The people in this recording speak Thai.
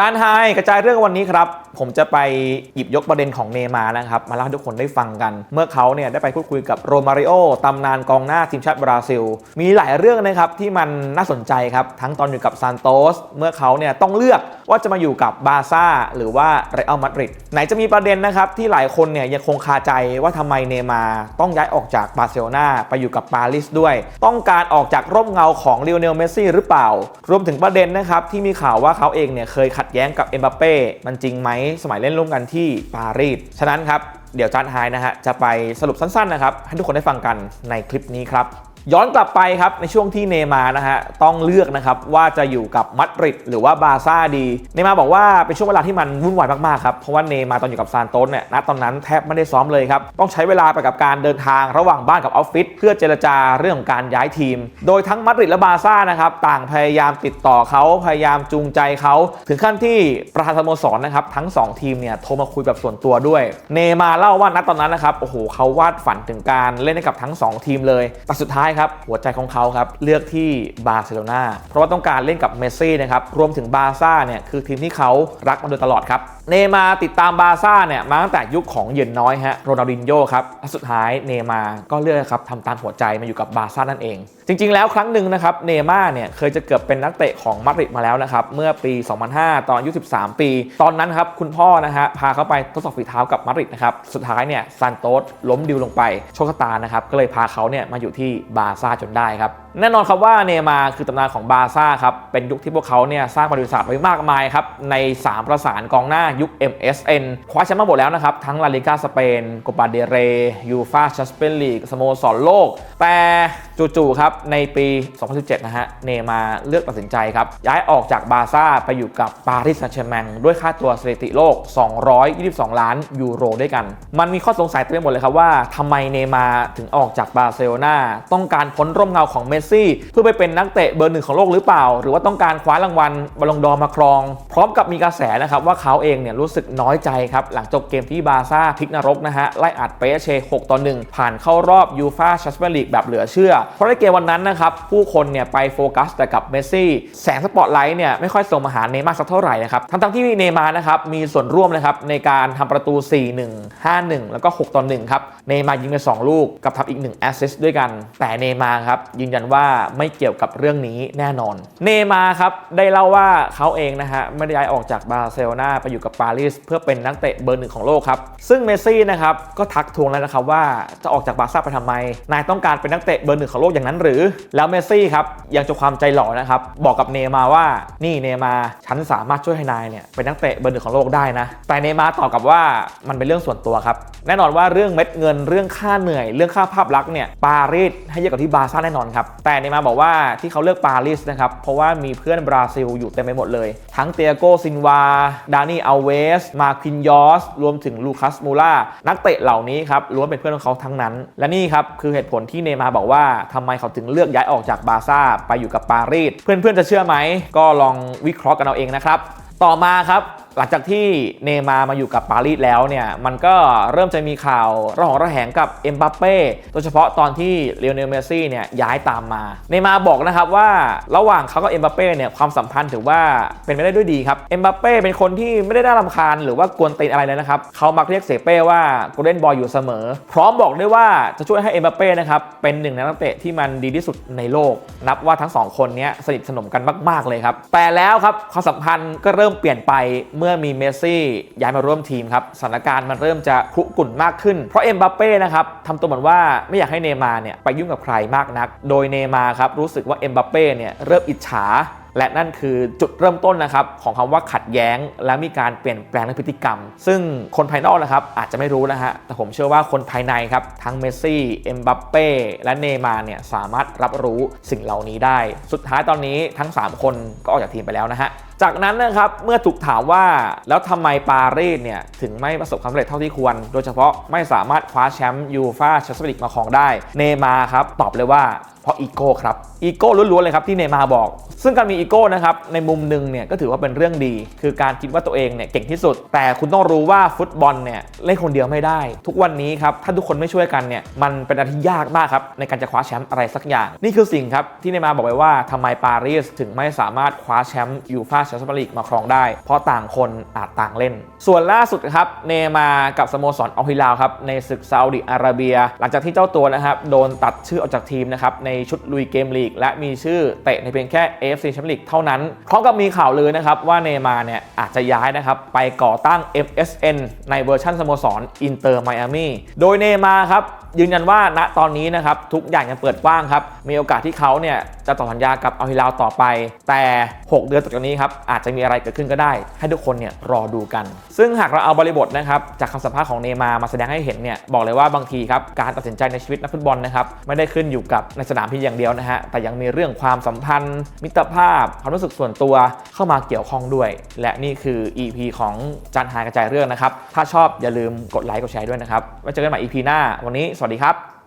จานไฮกระจายเรื่องวันนี้ครับ ผมจะไปหยิบยกประเด็นของเนมานะครับ มาเล่าให้ทุกคนได้ฟังกัน เมื่อเขาเนี่ยได้ไปพูดคุยกับโรมาริโอตำนานกองหน้าทีมชาติบราซิล มีหลายเรื่องนะครับที่มันน่าสนใจครับ ทั้งตอนอยู่กับซานโตสเมื่อเขาเนี่ยต้องเลือกว่าจะมาอยู่กับบาร์ซ่าหรือว่าเรอัลมาดริดไหนจะมีประเด็นนะครับที่หลายคนเนี่ยยังคงคาใจว่าทำไมเนมาร์ต้องย้ายออกจากบาร์เซโลนาไปอยู่กับปารีสด้วย ต้องการออกจากร่มเงาของลิโอเนลเมสซี่หรือเปล่า รวมถึงประเด็นนะครับที่มีข่าวว่าเขาเองเนี่ยเคยขัดแย้งกับเอ็มบัปเป้มันจริงไหมสมัยเล่นร่วมกันที่ปารีส ฉะนั้นครับ เดี๋ยวจานไฮนะฮะจะไปสรุปสั้นๆนะครับให้ทุกคนได้ฟังกันในคลิปนี้ครับ ย้อนกลับไปครับในช่วงที่เนมานะฮะต้องเลือกนะครับว่าจะอยู่กับมาดริดหรือว่าบาร์ซ่าดี เนมาบอกว่าเป็นช่วงเวลาที่มันวุ่นวายมากๆครับเพราะว่าเนมาตอนอยู่กับซานโตสเนี่ยณตอนนั้นแทบไม่ได้ซ้อมเลยครับต้องใช้เวลาไปกับการเดินทางระหว่างบ้านกับออฟฟิศเพื่อเจรจาเรื่องของการย้ายทีม โดยทั้งมาดริดและบาร์ซ่านะครับต่างพยายามติดต่อเขาพยายามจูงใจเขาถึงขั้นที่ประธานสโมสรนะครับทั้งสองทีมเนี่ยโทรมาคุยแบบส่วนตัวด้วย เนมาเล่าว่าณตอนนั้นนะครับโอ้โหเขาวาดฝันถึงการเล่นให้กับทั้งสองทีมเลยแต่สุดท้ายครับ หัวใจของเขาครับ เลือกที่บาร์เซโลนาเพราะว่าต้องการเล่นกับเมสซี่นะครับ รวมถึงบาร์ซ่าเนี่ยคือทีมที่เขารักมาโดยตลอดครับ เนมาติดตามบาร์ซ่าเนี่ยมาตั้งแต่ยุคของเยินน้อยฮะโรนัลดินโญ่ครับสุดท้ายเนมาก็เลือกครับทำตามหัวใจมาอยู่กับบาร์ซ่านั่นเอง จริง ๆ แล้วครั้งหนึ่งนะครับเนย์มาเนี่ยเคยจะเกือบเป็นนักเตะของมาดริดมาแล้วนะครับเมื่อปี 2005 ตอนอายุ 13 ปี ตอนนั้นครับคุณพ่อนะฮะพาเขาไปทดสอบฝีเท้ากับมาดริดนะครับสุดท้ายเนี่ยซานโตสล้มดิวลงไปโชคตานะครับก็เลยพาเขาเนี่ยมาอยู่ที่บบาซ่าจนได้ครับ แน่นอนครับว่าเนย์มาคือตำนานของบาซ่าครับ เป็นยุคที่พวกเขาเนี่ยสร้างประวัติศาสตร์ไว้มากมายครับ ใน 3 ประสานกองหน้ายุค MSN คว้าแชมป์มาหมดแล้วนะครับ ทั้งลาลิกาสเปนโกปาเดเรยูฟาแชมเปี้ยนลีกสโมสรโลก แต่จู่ๆครับ ในปี 2017 นะฮะ เนย์มาเลือกตัดสินใจครับ ย้ายออกจากบาซ่าไปอยู่กับปารีสแซงต์แชร์แมงด้วยค่าตัวสถิติโลก 222 ล้านยูโรด้วยกัน มันมีข้อสงสัยเต็มไปหมดเลยครับว่าทำไมเนย์มาถึงออกจากบาร์เซโลนาต้องการพ้นร่มเงาของเมสซี่ เพื่อไปเป็นนักเตะเบอร์หนึ่งของโลกหรือเปล่า หรือว่าต้องการคว้ารางวัลบอลลงดอร์มาครอง พร้อมกับมีกระแสนะครับว่าเขาเองเนี่ยรู้สึกน้อยใจครับหลังจบเกมที่บาร์ซ่าพลิกนรกนะฮะไล่อัดเปเช6ต่อ1ผ่านเข้ารอบยูฟาแชมเปี้ยนลีกแบบเหลือเชื่อ เพราะในเกมวันนั้นนะครับผู้คนเนี่ยไปโฟกัสแต่กับเมสซี่แสงสปอตไลท์เนี่ยไม่ค่อยส่งมาหาเนมาร์สักเท่าไหร่นะครับทั้งๆที่เนมาร์นะครับมีส่วนร่วมนะครับในการทำประตู 4-1 5-1 แล้วก็6ต่อ1ครับเนย์มาร์ยิงไป2ลูกกับทำอีก1แอสซิสต์ด้วยกัน แต่เนมาครับยืนยันว่าไม่เกี่ยวกับเรื่องนี้แน่นอน เนมาครับได้เล่าว่าเขาเองนะฮะไม่ได้ย้ายออกจากบาร์เซโลนาไปอยู่กับปารีสเพื่อเป็นนักเตะเบอร์หนึ่งของโลกครับซึ่งเมสซี่นะครับก็ทักทวงแล้วนะครับว่าจะออกจากบาร์ซ่าไปทำไม นายต้องการเป็นนักเตะเบอร์หนึ่งของโลกอย่างนั้นหรือ แล้วเมสซี่ครับยังจะความใจหล่อนะครับบอกกับเนมาว่านี่เนมาฉันสามารถช่วยให้นายเนี่ยเป็นนักเตะเบอร์หนึ่งของโลกได้นะแต่เนมาตอบกลับว่ามันเป็นเรื่องส่วนตัวครับแน่นอนว่าเรื่องเม็ดเงินเรื่องค่าเหนื่อย เรื่องค่าภาพลักษณ์เนี่ยปารีสให้ยอะกว่าที่บาร์ซ่าแน่นอนครับ แต่เนย์มาบอกว่าที่เขาเลือกปารีสนะครับ เพราะว่ามีเพื่อนบราซิลอยู่เต็มไปหมดเลย ทั้งเตียโกซินวา ดานี่อัลเวส มาคินยอส รวมถึงลูคัสมูล่า นักเตะเหล่านี้ครับล้วนเป็นเพื่อนของเขาทั้งนั้น และนี่ครับคือเหตุผลที่เนมาบอกว่าทำไมเขาถึงเลือกย้ายออกจากบาร์ซ่าไปอยู่กับปารีส เพื่อนๆจะเชื่อไหม ก็ลองวิเคราะห์กันเอาเองนะครับ ต่อมาครับ หลังจากที่เนย์มามาอยู่กับปารีสแล้วเนี่ยมันก็เริ่มจะมีข่าวระหองระแหงกับเอ็มบัปเป้โดยเฉพาะตอนที่เลโอเนลเมสซี่เนี่ยย้ายตามมาเนย์มาบอกนะครับว่าระหว่างเขากับเอ็มบัปเป้เนี่ยความสัมพันธ์ถือว่าเป็นไปได้ด้วยดีครับเอ็มบัปเป้เป็นคนที่ไม่ได้น่ารำคาญหรือว่ากวนตีนอะไรเลยนะครับเขามักเรียกเสเป้ว่าโกลเด้นบอยอยู่เสมอ พร้อมบอกด้วยว่าจะช่วยให้เอ็มบัปเป้นะครับเป็นหนึ่งในนักเตะที่มันดีที่สุดในโลก นับว่าทั้งสองคนนี้สนิทสนมกันมาก ๆเลยครับแต่แล้วครับความสัมพันธ์ก็เริ่มเปลี่ยนไปเมื่อมีเมสซี่ย้ายมาร่วมทีมครับสถานการณ์มันเริ่มจะครุกรุ่นมากขึ้น เพราะเอ็มบัปเป้นะครับทำตัวเหมือนว่าไม่อยากให้เนมาร์เนี่ยไปยุ่งกับใครมากนัก โดยเนมาร์ครับรู้สึกว่าเอ็มบัปเป้เนี่ยเริ่มอิจฉาและนั่นคือจุดเริ่มต้นนะครับของคำว่าขัดแย้ง และมีการเปลี่ยนแปลงในพฤติกรรม ซึ่งคนภายนอกนะครับอาจจะไม่รู้นะฮะแต่ผมเชื่อว่าคนภายในครับทั้งเมสซี่เอ็มบัปเป้และเนมาร์เนี่ยสามารถรับรู้สิ่งเหล่านี้ได้ สุดท้ายตอนนี้ทั้ง 3 คนก็ออกจากทีมไปแล้วนะฮะ จากนั้นนะครับเมื่อถูกถามว่าแล้วทำไมปารีสเนี่ยถึงไม่ประสบความสำเร็จเท่าที่ควร โดยเฉพาะไม่สามารถคว้าแชมป์ยูฟาแชมเปี้ยนส์ลีกมาครองได้ เนมาครับตอบเลยว่าเพราะอีโก้ครับอีโก้ล้วนๆเลยครับที่เนมาบอก ซึ่งการมีอีโก้นะครับในมุมหนึ่งเนี่ยก็ถือว่าเป็นเรื่องดี คือการคิดว่าตัวเองเนี่ยเก่งที่สุด แต่คุณต้องรู้ว่าฟุตบอลเนี่ยเล่นคนเดียวไม่ได้ ทุกวันนี้ครับถ้าทุกคนไม่ช่วยกันเนี่ยมันเป็นอะไรที่ยากมากครับในการจะคว้าแชมป์อะไรสักอย่าง นี่คือสิ่งครับที่เนมาบอกไว้ว่าทำไมปารีสถึงไม่สามารถคว้าแชมป์ยูฟ่าแชมเปี้ยนส์ลีกมาครองได้ เพราะต่างคนอาจต่างเล่น ส่วนล่าสุดครับเนมากับสโมสรอัลฮิลาลครับในศึกซาอุดิอาระเบีย หลังจากที่เจ้าตัวนะครับโดนตัดชื่อออกจากทีมนะครับในชุดลุยเกมลีก และมีชื่อเตะในเพียงแค่ AFC แชมเปี้ยนลีกเท่านั้นพร้อมกับมีข่าวลือนะครับว่าเนมาเนี่ยอาจจะย้ายนะครับไปก่อตั้ง MSN ในเวอร์ชันสโมสรอินเตอร์ไมอามีโดยเนมาครับยืนยันว่าณตอนนี้นะครับทุกอย่างยังเปิดกว้างครับมีโอกาสที่เขาเนี่ยจะต่อสัญญากับอัลฮิลาลต่อไป แต่ 6 เดือนต่อจากนี้ครับอาจจะมีอะไรเกิดขึ้นก็ได้ ให้ทุกคนเนี่ยรอดูกัน ซึ่งหากเราเอาบริบทนะครับจากคำสัมภาษณ์ของเนย์มามาแสดงให้เห็นเนี่ยบอกเลยว่าบางทีครับการตัดสินใจในชีวิตนักฟุตบอลนะครับไม่ได้ขึ้นอยู่กับในสนามเพียงอย่างเดียวนะฮะแต่ยังมีเรื่องความสัมพันธ์ มิตรภาพความรู้สึกส่วนตัวเข้ามาเกี่ยวข้องด้วย และนี่คือ EP ของจันหากระจายเรื่องนะครับถ้าชอบอย่าลืมกดไลค์กดแชร์ด้วยนะครับไว้เจอกันใหม่ EP หน้าวันนี้สวัสดีครับ